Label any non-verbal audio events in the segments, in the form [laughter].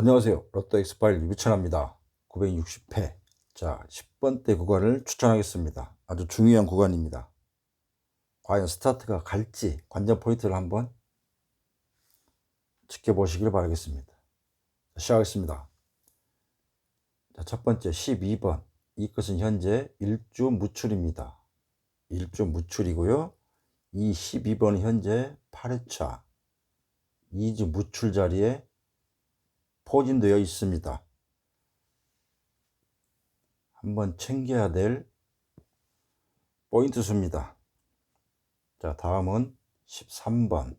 안녕하세요. 로또 엑스파일 유천합니다. 960회. 자, 10번대 구간을 추천하겠습니다. 아주 중요한 구간입니다. 과연 스타트가 갈지 관전 포인트를 한번 지켜보시길 바라겠습니다. 자, 시작하겠습니다. 자, 첫 번째 12번. 이 것은 현재 일주 무출입니다. 일주 무출이고요. 이 12번은 현재 8회차 2주 무출 자리에 포진되어 있습니다. 한번 챙겨야 될 포인트 수입니다. 자, 다음은 13번.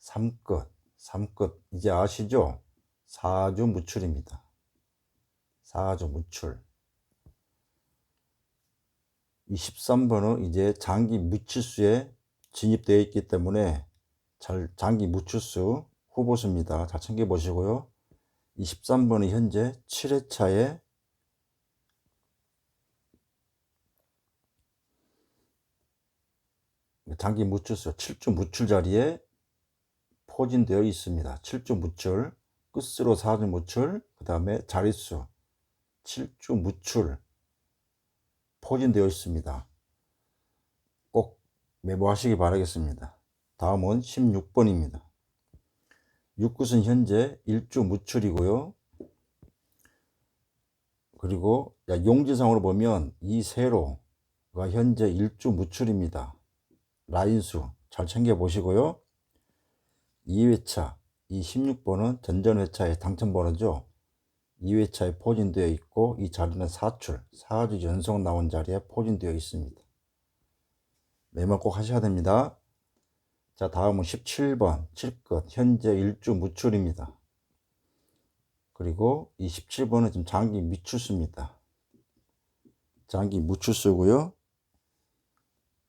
3끝. 3끝. 이제 아시죠? 4주 무출입니다. 4주 무출. 이 13번은 이제 장기 무출수에 진입되어 있기 때문에 잘 장기 무출수 후보수입니다. 잘 챙겨보시고요. 23번은 현재 7회차에 장기 무출수 7주 무출 자리에 포진되어 있습니다. 7주 무출, 끝으로 4주 무출, 그 다음에 자릿수 7주 무출 포진되어 있습니다. 꼭 메모하시기 바라겠습니다. 다음은 16번입니다. 6굿은 현재 1주 무출이고요. 그리고 용지상으로 보면 이 세로가 현재 1주 무출입니다. 라인수 잘 챙겨 보시고요. 2회차 이 16번은 전전회차의 당첨번호죠. 2회차에 포진되어 있고 이 자리는 4출 4주 연속 나온 자리에 포진되어 있습니다. 메모 꼭 하셔야 됩니다. 자, 다음은 17번 7끝 현재 일주 무출입니다. 그리고 이 17번은 지금 장기 미출수입니다. 장기 무출수고요.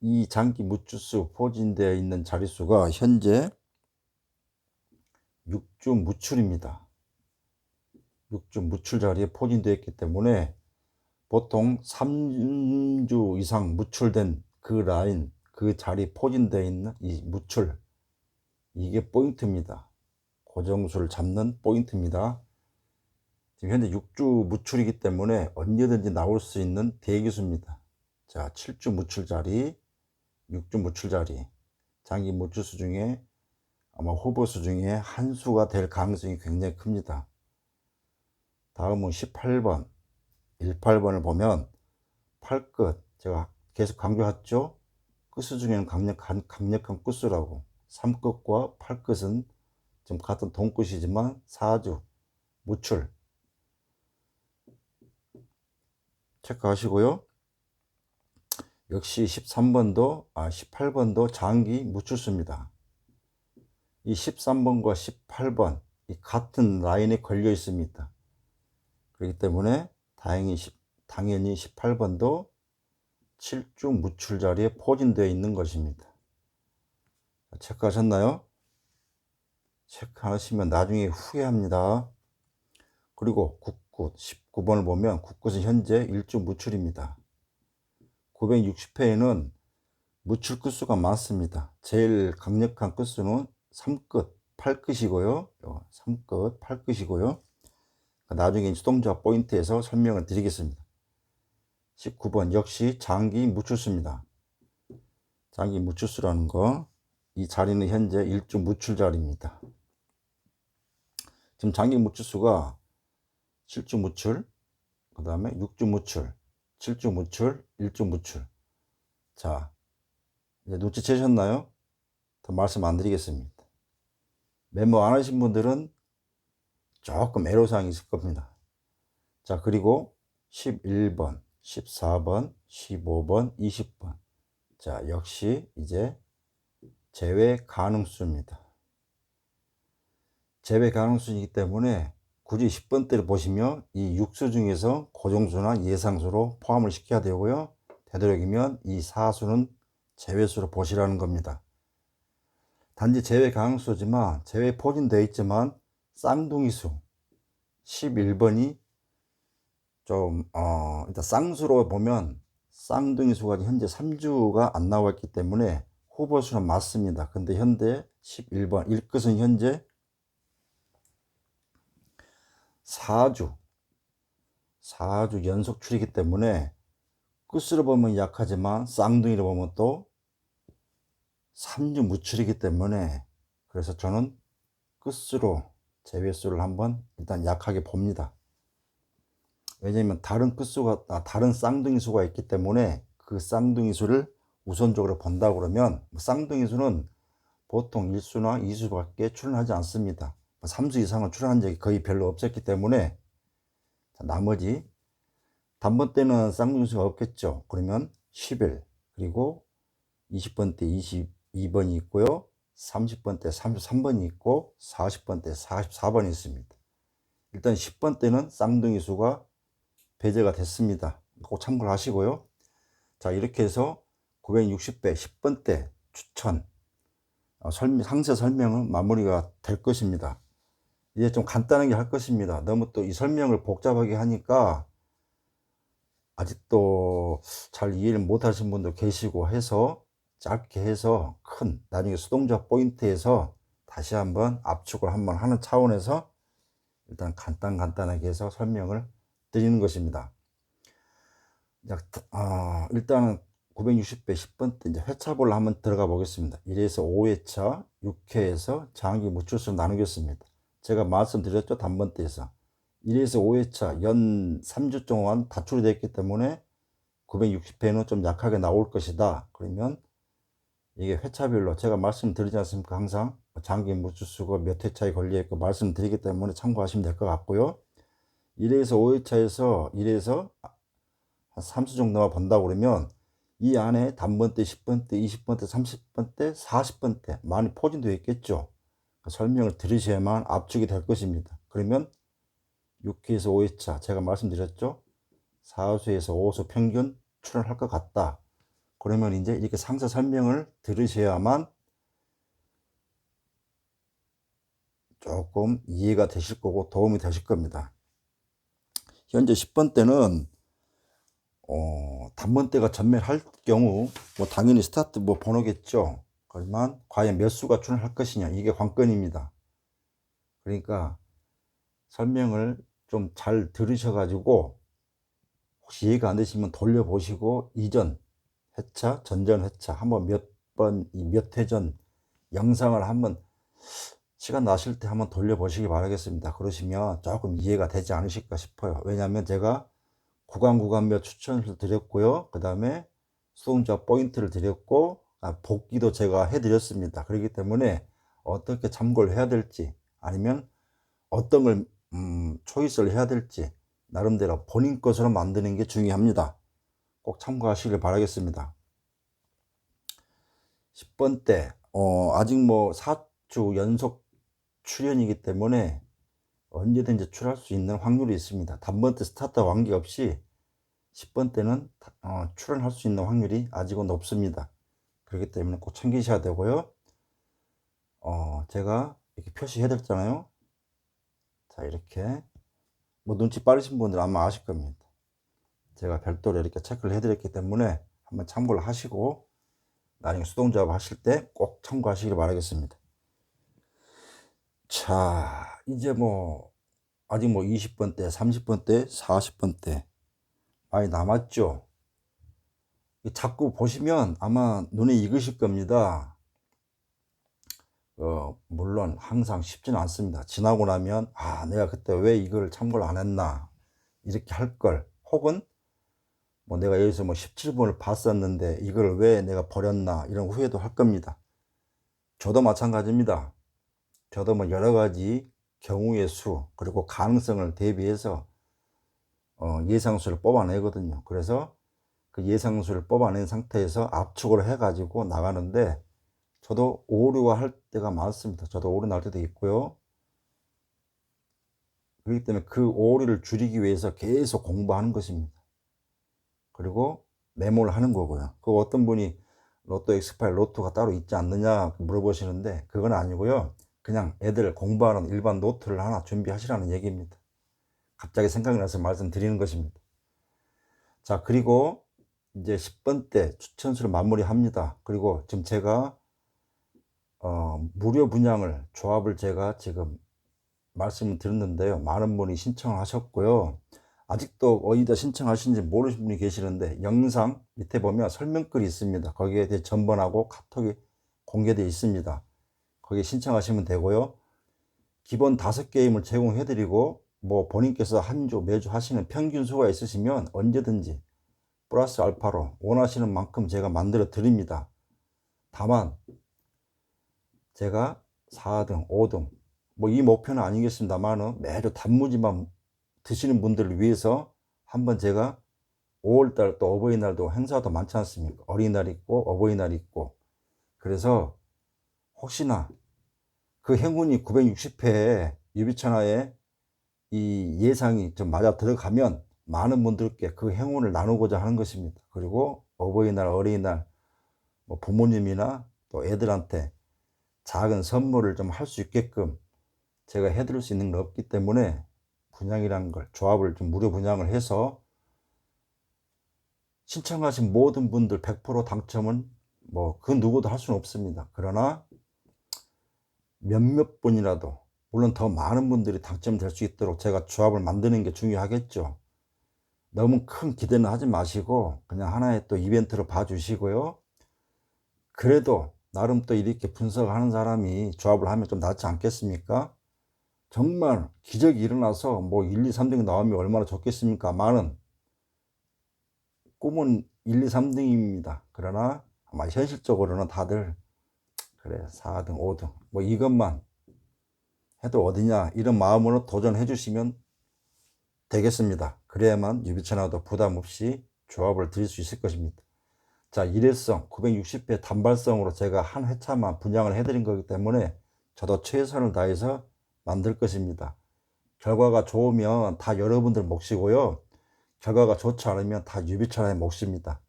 이 장기 무출수 포진되어 있는 자릿수가 현재 6주 무출입니다. 6주 무출 자리에 포진되어 있기 때문에 보통 3주 이상 무출된 그 라인 그 자리 포진되어 있는 이 무출 이게 포인트입니다. 고정수를 잡는 포인트입니다. 지금 현재 6주 무출이기 때문에 언제든지 나올 수 있는 대기수입니다. 자, 7주 무출 자리, 6주 무출 자리, 장기 무출수 중에 아마 후보수 중에 한 수가 될 가능성이 굉장히 큽니다. 다음은 18번, 18번을 보면 8끝 제가 계속 강조했죠. 끝수 중에는 강력한, 강력한 끝수라고 3끝과 8끝은 지금 같은 동끝이지만 4주 무출 체크하시고요. 역시 13번도 아 18번도 장기 무출수입니다. 이 13번과 18번 이 같은 라인에 걸려 있습니다. 그렇기 때문에 다행히 당연히 18번도 7주 무출 자리에 포진되어 있는 것입니다. 체크하셨나요? 체크하시면 나중에 후회합니다. 그리고 9굿 19번을 보면 9굿은 현재 1주 무출입니다. 960회에는 무출 끝수가 많습니다. 제일 강력한 끝수는 3끝, 8끝이고요. 3끝, 8끝이고요. 나중에 수동조합 포인트에서 설명을 드리겠습니다. 19번 역시 장기 무출수입니다. 장기 무출수라는 거, 이 자리는 현재 일주 무출 자리입니다. 지금 장기 무출수가 7주 무출, 그 다음에 6주 무출, 7주 무출, 1주 무출. 자, 이제 눈치채셨나요? 더 말씀 안 드리겠습니다. 메모 안 하신 분들은 조금 애로사항이 있을 겁니다. 자, 그리고 11번. 14번, 15번, 20번. 자, 역시 이제 제외 가능수입니다. 제외 가능수이기 때문에 굳이 10번대를 보시면 이 육수 중에서 고정수나 예상수로 포함을 시켜야 되고요. 되도록이면 이 사수는 제외수로 보시라는 겁니다. 단지 제외 가능수지만 제외 포진되어 있지만 쌍둥이수 11번이 좀, 어, 일단 쌍수로 보면 쌍둥이 수가 현재 3주가 안 나와 있기 때문에 후보 수는 맞습니다. 근데 현재 11번, 1끝은 현재 4주 4주 연속 출이기 때문에 끝으로 보면 약하지만 쌍둥이로 보면 또 3주 무출이기 때문에 그래서 저는 끝으로 제외수를 한번 일단 약하게 봅니다. 왜냐면 다른 끝수가 아, 다른 쌍둥이 수가 있기 때문에 그 쌍둥이 수를 우선적으로 본다 그러면 쌍둥이 수는 보통 1수나 2수밖에 출연하지 않습니다. 3수 이상은 출연한 적이 거의 별로 없었기 때문에 나머지 단번 때는 쌍둥이 수가 없겠죠. 그러면 10일 그리고 20번 때 22번이 있고요. 30번 때 33번이 있고 40번 때 44번이 있습니다. 일단 10번 때는 쌍둥이 수가 배제가 됐습니다. 꼭 참고를 하시고요. 자 이렇게 해서 960배 10번 때 추천 어, 설명, 상세 설명은 마무리가 될 것입니다. 이제 좀 간단하게 할 것입니다. 너무 또 이 설명을 복잡하게 하니까 아직도 잘 이해를 못 하신 분도 계시고 해서 짧게 해서 큰 나중에 수동적 포인트에서 다시 한번 압축을 한번 하는 차원에서 일단 간단 간단하게 해서 설명을 드리는 것입니다. 아, 일단은 960배 10번 때 이제 회차별로 한번 들어가 보겠습니다. 1에서 5회차, 6회에서 장기 무출수 나누겠습니다. 제가 말씀드렸죠. 단번대에서. 1에서 5회차 연 3주 동안 다출이 됐기 때문에 960회는 좀 약하게 나올 것이다. 그러면 이게 회차별로 제가 말씀드리지 않습니까? 항상 장기 무출수가 몇 회차에 걸려있고 말씀드리기 때문에 참고하시면 될 것 같고요. 1에서 5회차에서 1에서 한 3수 정도만 본다고 그러면 이 안에 단번대, 10번대, 20번대, 30번대, 40번대 많이 포진되어 있겠죠. 그 설명을 들으셔야만 압축이 될 것입니다. 그러면 6회에서 5회차 제가 말씀드렸죠. 4수에서 5수 평균 출연할 것 같다. 그러면 이제 이렇게 상세 설명을 들으셔야만 조금 이해가 되실 거고 도움이 되실 겁니다. 현재 10번 때는 어, 단번대가 전멸할 경우 뭐 당연히 스타트 뭐 번호겠죠. 그렇지만 과연 몇 수가 출연할 것이냐 이게 관건입니다. 그러니까 설명을 좀 잘 들으셔가지고 혹시 이해가 안 되시면 돌려보시고 이전 회차, 전전 회차 한번 몇 번, 몇 회전 영상을 한번 시간 나실 때 한번 돌려보시기 바라겠습니다. 그러시면 조금 이해가 되지 않으실까 싶어요. 왜냐하면 제가 구간 구간별 추천을 드렸고요. 그 다음에 수동자 포인트를 드렸고 아, 복귀도 제가 해드렸습니다. 그렇기 때문에 어떻게 참고를 해야 될지 아니면 어떤 걸 음, 초이스를 해야 될지 나름대로 본인 것으로 만드는 게 중요합니다. 꼭 참고하시길 바라겠습니다. 10번 때 어, 아직 뭐 4주 연속 출연이기 때문에 언제든지 출할 수 있는 확률이 있습니다. 단번 때 스타트와 관계없이 10번 때는 어, 출연할 수 있는 확률이 아직은 높습니다. 그렇기 때문에 꼭 챙기셔야 되고요. 어, 제가 이렇게 표시해드렸잖아요. 자, 이렇게. 뭐 눈치 빠르신 분들 아마 아실 겁니다. 제가 별도로 이렇게 체크를 해드렸기 때문에 한번 참고를 하시고 나중에 수동 작업 하실 때 꼭 참고하시길 바라겠습니다. 자, 이제 뭐 아직 뭐 20번 때, 30번 때, 40번 때 많이 남았죠. 자꾸 보시면 아마 눈에 익으실 겁니다. 어, 물론 항상 쉽지는 않습니다. 지나고 나면 아 내가 그때 왜 이걸 참고를 안 했나 이렇게 할 걸 혹은 뭐 내가 여기서 뭐 17번을 봤었는데 이걸 왜 내가 버렸나 이런 후회도 할 겁니다. 저도 마찬가지입니다. 저도 뭐 여러 가지 경우의 수 그리고 가능성을 대비해서 어, 예상수를 뽑아내거든요. 그래서 그 예상수를 뽑아낸 상태에서 압축을 해가지고 나가는데 저도 오류가 할 때가 많습니다. 저도 오류 날 때도 있고요. 그렇기 때문에 그 오류를 줄이기 위해서 계속 공부하는 것입니다. 그리고 메모를 하는 거고요. 그 어떤 분이 로또 엑스파일 로또가 따로 있지 않느냐 물어보시는데 그건 아니고요. 그냥 애들 공부하는 일반 노트를 하나 준비하시라는 얘기입니다. 갑자기 생각이 나서 말씀드리는 것입니다. 자, 그리고 이제 10번 때 추천수를 마무리합니다. 그리고 지금 제가 어, 무료 분양을 조합을 제가 지금 말씀을 드렸는데요. 많은 분이 신청을 하셨고요. 아직도 어디다 신청하신지 모르시는 분이 계시는데 영상 밑에 보면 설명글이 있습니다. 거기에 대해 전번하고 카톡이 공개되어 있습니다. 거기에 신청하시면 되고요. 기본 다섯 게임을 제공해드리고 뭐 본인께서 한 주 매주 하시는 평균 수가 있으시면 언제든지 플러스 알파로 원하시는 만큼 제가 만들어 드립니다. 다만 제가 4등, 5등 뭐 이 목표는 아니겠습니다만은 매주 단무지만 드시는 분들을 위해서 한번 제가 5월달 또 어버이날도 행사도 많지 않습니까? 어린이날 있고 어버이날 있고 그래서 혹시나 그 행운이 960회에 유비천하에 이 예상이 좀 맞아 들어가면 많은 분들께 그 행운을 나누고자 하는 것입니다. 그리고 어버이날, 어린이날, 뭐 부모님이나 또 애들한테 작은 선물을 좀 할 수 있게끔 제가 해드릴 수 있는 게 없기 때문에 분양이라는 걸 조합을 좀 무료 분양을 해서 신청하신 모든 분들 100% 당첨은 뭐 그 누구도 할 수는 없습니다. 그러나 몇몇 분이라도 물론 더 많은 분들이 당첨될 수 있도록 제가 조합을 만드는 게 중요하겠죠. 너무 큰 기대는 하지 마시고 그냥 하나의 또 이벤트로 봐주시고요. 그래도 나름 또 이렇게 분석하는 사람이 조합을 하면 좀 낫지 않겠습니까? 정말 기적이 일어나서 뭐 1, 2, 3등 나오면 얼마나 좋겠습니까? 많은 꿈은 1, 2, 3등입니다. 그러나 아마 현실적으로는 다들 그래 4등, 5등 뭐 이것만 해도 어디냐 이런 마음으로 도전해 주시면 되겠습니다. 그래야만 유비천하도 부담 없이 조합을 드릴 수 있을 것입니다. 자, 일회성 960회 단발성으로 제가 한 회차만 분양을 해드린 거기 때문에 저도 최선을 다해서 만들 것입니다. 결과가 좋으면 다 여러분들 몫이고요. 결과가 좋지 않으면 다 유비천하의 몫입니다.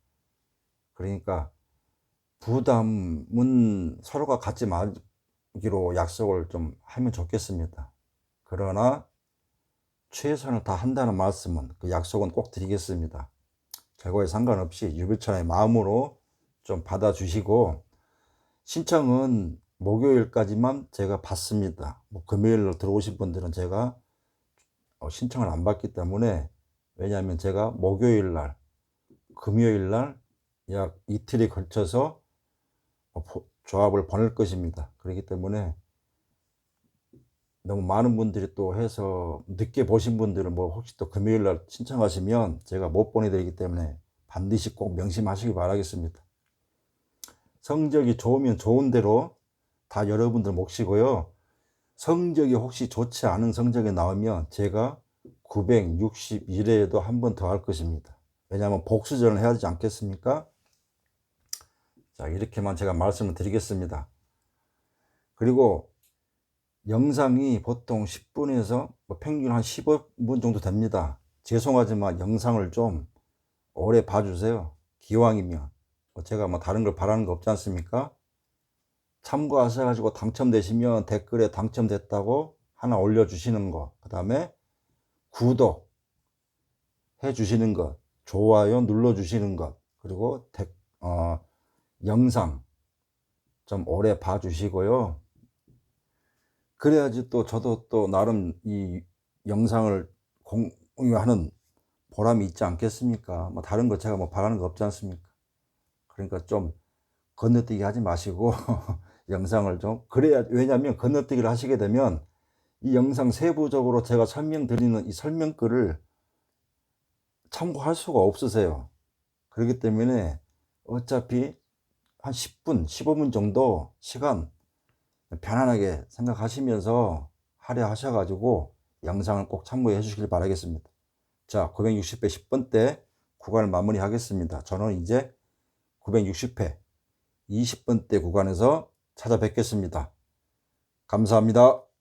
그러니까 부담은 서로가 갖지 말기로 약속을 좀 하면 좋겠습니다. 그러나 최선을 다 한다는 말씀은 그 약속은 꼭 드리겠습니다. 결과에 상관없이 유비천의 마음으로 좀 받아주시고 신청은 목요일까지만 제가 받습니다. 뭐 금요일로 들어오신 분들은 제가 어, 신청을 안 받기 때문에 왜냐하면 제가 목요일 날, 금요일 날 약 이틀에 걸쳐서 어, 조합을 보낼 것입니다. 그렇기 때문에 너무 많은 분들이 또 해서 늦게 보신 분들은 뭐 혹시 또 금요일 날 신청하시면 제가 못 보내드리기 때문에 반드시 꼭 명심하시기 바라겠습니다. 성적이 좋으면 좋은 대로 다 여러분들 몫이고요. 성적이 혹시 좋지 않은 성적이 나오면 제가 961회에도 한 번 더 할 것입니다. 왜냐하면 복수전을 해야 되지 않겠습니까? 자, 이렇게만 제가 말씀을 드리겠습니다. 그리고 영상이 보통 10분에서 뭐 평균 한 15분 정도 됩니다. 죄송하지만 영상을 좀 오래 봐주세요. 기왕이면. 뭐 제가 뭐 다른 걸 바라는 거 없지 않습니까? 참고하셔가지고 당첨되시면 댓글에 당첨됐다고 하나 올려주시는 거. 그 다음에 구독 해주시는 것. 좋아요 눌러주시는 것. 그리고 데, 어, 영상 좀 오래 봐주시고요. 그래야지 또 저도 또 나름 이 영상을 공유하는 보람이 있지 않겠습니까? 뭐 다른 거 제가 뭐 바라는 거 없지 않습니까? 그러니까 좀 건너뛰기 하지 마시고 [laughs] 영상을 좀 그래야 왜냐하면 건너뛰기를 하시게 되면 이 영상 세부적으로 제가 설명드리는 이 설명글을 참고할 수가 없으세요. 그렇기 때문에 어차피 한 10분, 15분 정도 시간 편안하게 생각하시면서 하려 하셔가지고 영상을 꼭 참고해 주시길 바라겠습니다. 자, 960회 10번 때 구간을 마무리 하겠습니다. 저는 이제 960회 20번 때 구간에서 찾아뵙겠습니다. 감사합니다.